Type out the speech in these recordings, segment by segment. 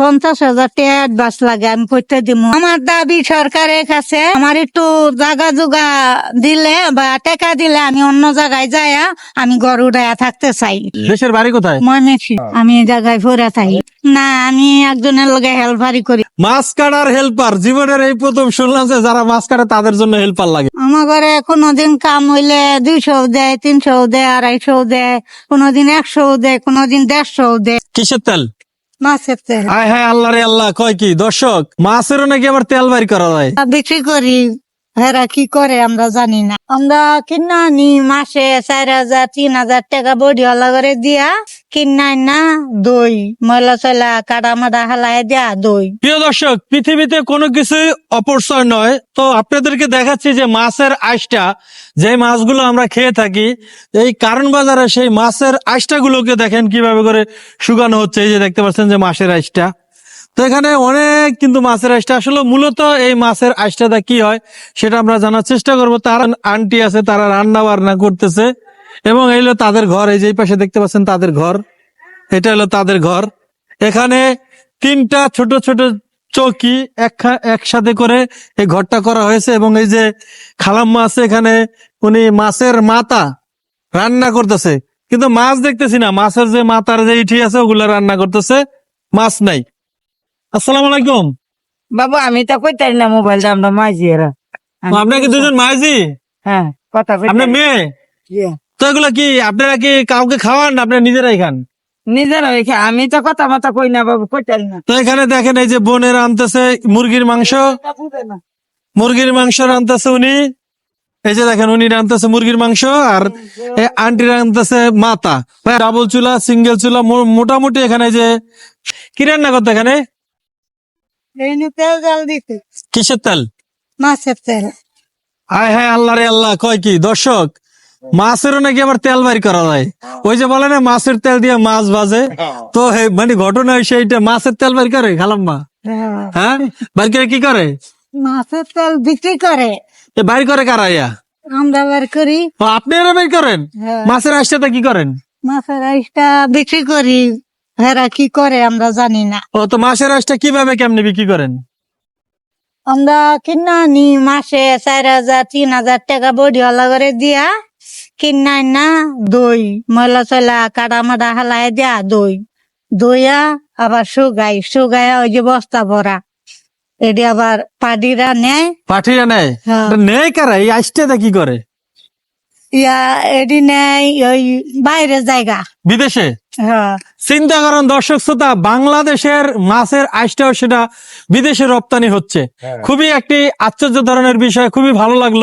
পঞ্চাশ হাজার টাকা অ্যাডভান্স লাগে আমি করতে দিব আমার দাবি সরকারের কাছে আমার একটু জাগা জুগা দিলে বা টাকা দিলে আমি অন্য জায়গায় যায়া আমি গরু উড়াইয়া থাকতে চাই। দেশের বাড়ি কোথায়? ময়মেছি আমি এই জায়গায় পড়ে থাকি। না আমি একজনের লগে হেল্পারি করি। মাছ কাটার হেল্পার জীবনের এই প্রথম শুনলাম যে যারা মাছ কাটে তাদের জন্য হেল্পার লাগে। আমার ঘরে কোনোদিন কাম হইলে দুইশো দেয় তিনশো দেয় আড়াইশো দেয় কোনোদিন একশো দেয় কোনোদিন দেড়শো দেয়। কিসের তেল? মাছের তেল। হায় আল্লাহ রে আল্লাহ কয় কি? দর্শক মাছেরও নাকি আবার তেল বাইর করা যায়? বিক্রি করি। হেরা কি করে আমরা জানি না। আমরা কিনা নি মাসে চার হাজার, তিন হাজার টাকা বডি হলা করে দিয়া কিনাই না দই, ময়লা চয়লা কাটা মাদা হালাই দিয়া দই। প্রিয় দর্শক, পৃথিবীতে কোনো কিছুই অপরচয় নয়। তো আপনাদেরকে দেখাচ্ছি যে মাছের আইসটা যে মাছগুলো আমরা খেয়ে থাকি, এই কারণ বাজারে সেই মাছের আইসটা গুলোকে দেখেন কীভাবে করে শুকানো হচ্ছে। এই যে দেখতে পাচ্ছেন যে মাছের আইসটা তো এখানে অনেক কিন্তু মাছের আইসটা। আসলে মূলত এই মাছের আইসটাটা কি হয়, সেটা আমরা জানার চেষ্টা করব। তার আন্টি আছে, তারা রান্না বান্না করতেছে। এবং এই হলো তাদের ঘর, এই যে পাশে দেখতে পাচ্ছেন তাদের ঘর। এটা হলো তাদের ঘর। এখানে তিনটা ছোট ছোট চৌকি একসাথে করে এই ঘরটা করা হয়েছে। এবং এই যে খালাম্মা আছে এখানে, উনি মাছের মাথা রান্না করতেছে। কিন্তু মাছ দেখতেছি না, মাছের যে মাথার যে ইঠি আছে, ওগুলা রান্না করতেছে। মাছ নাই। আসসালামু আলাইকুম। বাবা আমি তো কইতারি না মোবাইল দাম না মাইজি এরা। আপনাকে দুজন মাঝি হ্যাঁ কথা কইতারি। আপনার মেয়ে? ইয়ে। তো এগুলো কি আপনারা কি কাউকে খাওয়ান না আপনারা নিজেরাই খান? নিজের হইছে আমি তো কথা মতো কই না বাবু কইতারি না। তো এখানে দেখেন এই যে বোনের আনতেছে মুরগির মাংস। মুরগির মাংস রানতেছে উনি। এই যে দেখেন উনি রানতেছে মুরগির মাংস আর আন্টি রানতেছে মাথা। ডাবল চুলা সিঙ্গেল চুলা মোটামুটি এখানে যে কি রান্না করতে এখানে? তেল জাল দিতে কিসের তেল? মাছের তেল। হায় হায় আল্লাহ রে আল্লাহ কয় কি? দর্শক মাছেরও নাকি আবার তেল করা যায়। ওই যে বলে না মাছের তেল দিয়ে মাছ ভাজে। তো মানে ঘটনা সেইটা মাছের তেল করে খালাম্মা? হ্যাঁ। বাড়ি করে কি করে? মাছের তেল বিক্রি করে। বাড়ি করে কারাইয়া আমরা বের করি। আপনি এরা করেন? হ্যাঁ। মাছের আইসটা কি করেন? মাছের আইসটা বিক্রি করি। হেরা কি করে আমরা জানি না। ও তো মাছের আইসটা কীভাবে কেমনে বিক্রি করেন? আমরা কিনা নি মাসে চার হাজার তিন হাজার টাকা বডি হলা করে দিয়া কিনাই না দই ময়লা চয়লা কাটা মাদা হালাই দিয়া দই। দইয়া আবার সুগাই শুগাইয়া ওই যে বস্তা ভরা। এটি আবার পাডিরা নেয়। পাঠিয়ে নেয়? হ্যাঁ। নেয় কারা? এই আইসটা কি করে? ইয়া এটি নেয় ওই বাইরে জায়গা। বিদেশে? হ্যাঁ। চিন্তা করেন দর্শক শ্রোতা বাংলাদেশের মাছের আইসটাও সেটা বিদেশে রপ্তানি হচ্ছে। খুবই একটি আশ্চর্য ধরনের বিষয় খুবই ভালো লাগল।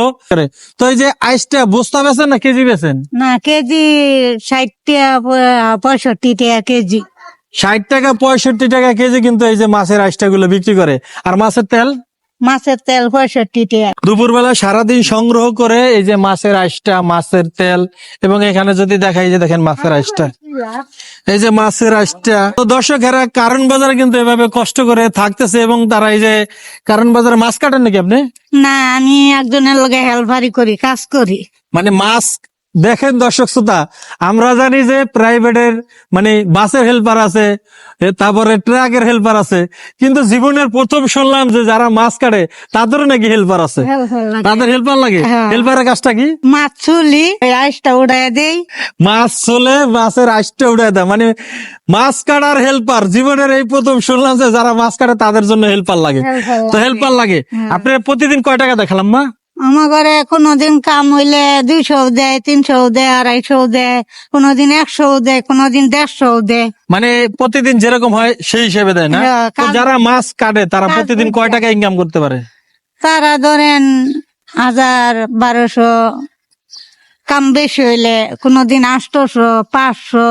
তো এই যে আইসটা বস্তা বেছেন না কেজি বেছেন? না কেজি ষাট টাকা পঁয়ষট্টি টাকা কেজি। ষাট টাকা পঁয়ষট্টি টাকা কেজি কিন্তু এই যে মাছের আইসটা গুলো বিক্রি করে। আর মাছের তেল? মাছের তেল পঁয়ষট্টি টাকা দুপুরবেলা সারাদিন সংগ্রহ করে এই যে মাছের আইসটা মাছের তেল এবং এখানে যদি দেখাই যে দেখেন মাছের আইসটা এই যে মাছের আইসটা তো দর্শকেরা কারণ বাজারে কিন্তু এভাবে কষ্ট করে থাকতেছে এবং তারা এই যে কারণ বাজারে মাছ কাটেন নাকি আপনি? না আমি একজনের লগে হেল্পারি করি কাজ করি। মানে মাছ দেখেন দর্শক শ্রোতা আমরা জানি যে প্রাইভেটের মানে বাসের হেল্পার আছে তারপরে ট্রাকের হেল্পার আছে কিন্তু জীবনের প্রথম শুনলাম যে যারা মাছ কাটে তাদেরও নাকি হেল্পার আছে। তাদের হেল্পার লাগে? হ্যাঁ। হেল্পারের কাজটা কি? মাছ চুলি আইসটা উড়াই দেই। মাছ চলে মাছের আইসটা উঠে দেয়। মানে মাছ কাটার হেল্পার জীবনের এই প্রথম শুনলাম যে যারা মাছ কাটে তাদের জন্য হেল্পার লাগে। তো হেল্পার লাগে। আপনার প্রতিদিন কয় টাকা দেখালাম মা? আমার ঘরে কোনোদিন কাম হইলে দুইশো দেয় তিনশো দেয় আড়াইশো দেয় কোনোদিন একশো দেয় কোনোদিন দেড়শো দেয়। মানে প্রতিদিন যেরকম হয় সেই হিসেবে দেয় না? হ্যাঁ, তো কাজ- যারা মাছ কাটে তারা কাজ প্রতিদিন কয় টাকা ইনকাম করতে পারে? তারা ধরেন হাজার বারোশো কাম বেশি হইলে কোনোদিন আটশোশো পাঁচশো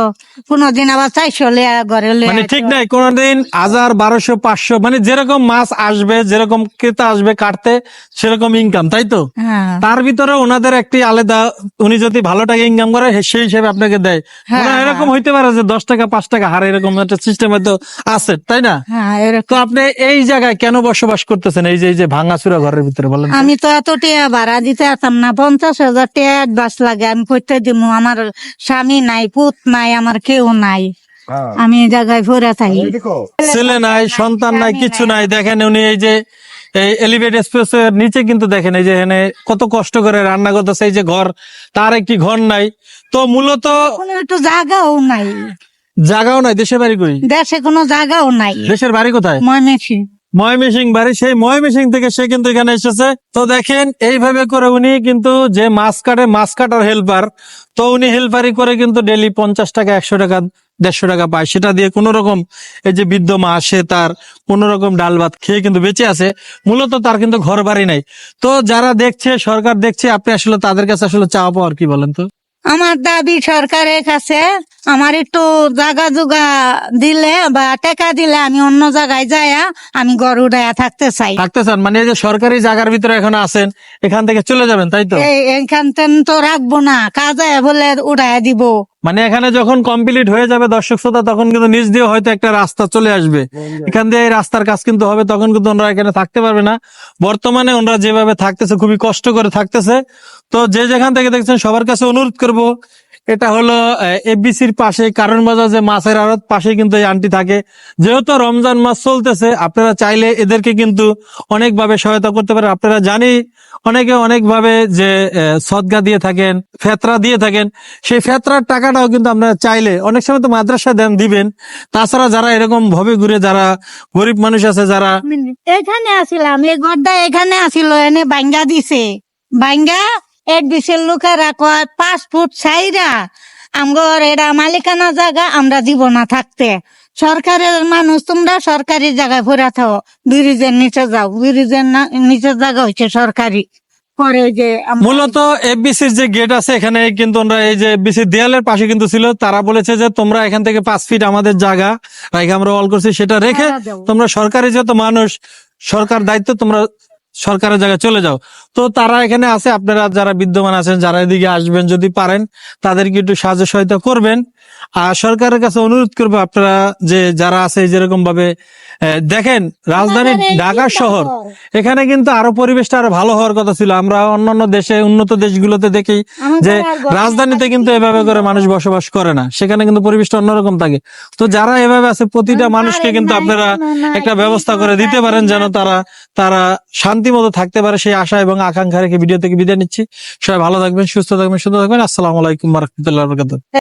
কোনোদিন আবার চারশো লেয়া ঘরে মানে ঠিক নাই কোনদিন হাজার বারোশো পাঁচশো মানে যেরকম মাছ আসবে যেরকম ক্রেতা আসবে কাটতে সেরকম ইনকাম তাই তো? হ্যাঁ। তার ভিতরে ওনাদের একটি আলাদা উনি যদি ভালো টাকা ইনকাম করে সেই হিসেবে আপনাকে দেয়। হ্যাঁ, এরকম হইতে পারে যে দশ টাকা পাঁচ টাকা হারে এরকম একটা সিস্টেম হয়তো আছে তাই না? হ্যাঁ তো আপনি এই জায়গায় কেন বসবাস করতেছেন? এই যে এই যে ভাঙাচুরা ঘরের ভিতরে বলেন আমি তো এত টিয়া ভাড়া দিতে পারতাম না পঞ্চাশ হাজার টাকা অ্যাডভান্স লাগে আমি করতে দিব আমার স্বামী নাই পুত নাই আমার কেউ নাই। আমি এই জায়গায় ভরে থাকি। ছেলে নাই সন্তান নাই কিছু নাই। দেখেন উনি এই যে এই এলিভেট এক্সপ্রেস এর নিচে কিন্তু দেখেন এই যে এখানে কত কষ্ট করে রান্না করতেছে এই যে ঘর তার একটি ঘর নাই। তো মূলত একটু জায়গাও নাই। জায়গাও নাই দেশের বাড়ি কই? দেশে কোনো জায়গাও নাই। দেশের বাড়ি কোথায়? ময়মেছি ময়মিসিং বাড়ি, সেই ময়মিসিং থেকে সে কিন্তু এখানে এসেছে। তো দেখেন, এইভাবে করে উনি কিন্তু যে মাছ কাটে, মাছ কাটার হেল্পার তো উনি হেল্পারি করে কিন্তু ডেলি পঞ্চাশ টাকা, একশো টাকা, দেড়শো টাকা পায়। সেটা দিয়ে কোন রকম এই যে বৃদ্ধ মা, সে তার কোন রকম ডাল ভাত খেয়ে কিন্তু বেঁচে আছে। মূলত তার কিন্তু ঘর বাড়ি নাই। তো যারা দেখছে, সরকার দেখছে, আপনি আসলে তাদের কাছে আসলে চাওয়া পাওয়ার কি বলেন তো? আমার দাবি সরকারের কাছে আমার একটু জাগা জুগা দিলে বা টাকা দিলে আমি অন্য জায়গায় যায়া আমি গড় উড়াইয়া থাকতে চাই। থাকতে চান? মানে এই যে সরকারি জায়গার ভিতরে এখন আছেন এখান থেকে চলে যাবেন তাই তো? এই এইখান তেন তো রাখব না কাজে বলে উড়াইয়া দিব। মানে এখানে যখন কমপ্লিট হয়ে যাবে দর্শক শ্রোতা তখন কিন্তু নিজ দিয়ে হয়তো একটা রাস্তা চলে আসবে। এখান দিয়ে এই রাস্তার কাজ কিন্তু হবে তখন কিন্তু ওনারা এখানে থাকতে পারবে না। বর্তমানে ওনারা যেভাবে থাকতেছে খুবই কষ্ট করে থাকতেছে। তো যে যেখান থেকে দেখছেন সবার কাছে অনুরোধ করব এটা হলো এফবিসির পাশে কারণ বাজার যে মাছের আড়ত পাশে কিন্তু এই আন্টি থাকে। যেহেতু রমজান মাস চলতেছে, আপনারা চাইলে এদেরকে কিন্তু অনেকভাবে সহায়তা করতে পারেন। আপনারা জানি, অনেকে অনেকভাবে যে সদগা দিয়ে থাকেন, ফেতরা দিয়ে থাকেন, সেই ফেতরার টাকাটাও কিন্তু আপনারা চাইলে, অনেক সময় তো মাদ্রাসা দেন, দিবেন। তাছাড়া যারা এরকম ভাবে ঘুরে, যারা গরিব মানুষ আছে, যারা এখানে আসিলাম এই গড্ডা এখানে আসিল, এনে বাঙ্গা দিছে। বাঙ্গা এক বিশের লোকেরা কয় পাঁচ ফুট ছাইরা। আমগর এরা মালিকানা জায়গা আমরা দিব না থাকতে। সরকারের মানুষ তোমরা সরকারি জায়গায় ভরে থাও। ব্রিজের নিচে যাও। ব্রিজের না- নিচের জায়গা হচ্ছে সরকারি। পরে যে মূলত এফবিসির যে গেট আছে এখানে কিন্তু আমরা এই যে এফবিসির দেয়ালের পাশে কিন্তু ছিল তারা বলেছে যে তোমরা এখান থেকে পাঁচ ফিট আমাদের জায়গা রাইখে আমরা অল করছি। সেটা রেখে তোমরা সরকারি যত মানুষ সরকার দায়িত্ব তোমরা সরকারের জায়গায় চলে যাও। তো তারা এখানে আছে, আপনারা যারা বিদ্যমান আছেন, যারা এদিকে আসবেন যদি পারেন, তাদেরকে একটু সাহায্য সহায়তা করবেন। আর সরকারের কাছে অনুরোধ করব আপনারা যে, যারা আছে যেরকম ভাবে দেখেন রাজধানী ঢাকা শহর। এখানে কিন্তু আরও পরিবেশটা আরও ভালো হওয়ার কথা ছিল। আমরা অন্যান্য দেশে উন্নত দেশগুলোতে দেখি যে রাজধানীতে কিন্তু এভাবে করে মানুষ বসবাস করে না। সেখানে কিন্তু পরিবেশটা অন্যরকম থাকে। তো যারা এভাবে আছে প্রতিটা মানুষকে কিন্তু আপনারা একটা ব্যবস্থা করে দিতে পারেন যেন তারা তারা শান্তি মতো থাকতে পারে। সেই আশা এবং আকাঙ্ক্ষা রেখে ভিডিও থেকে বিদায় নিচ্ছি। সবাই ভালো থাকবেন সুস্থ থাকবেন সুন্দর থাকবেন। আসসালামু আলাইকুম রহমতুল্লাহ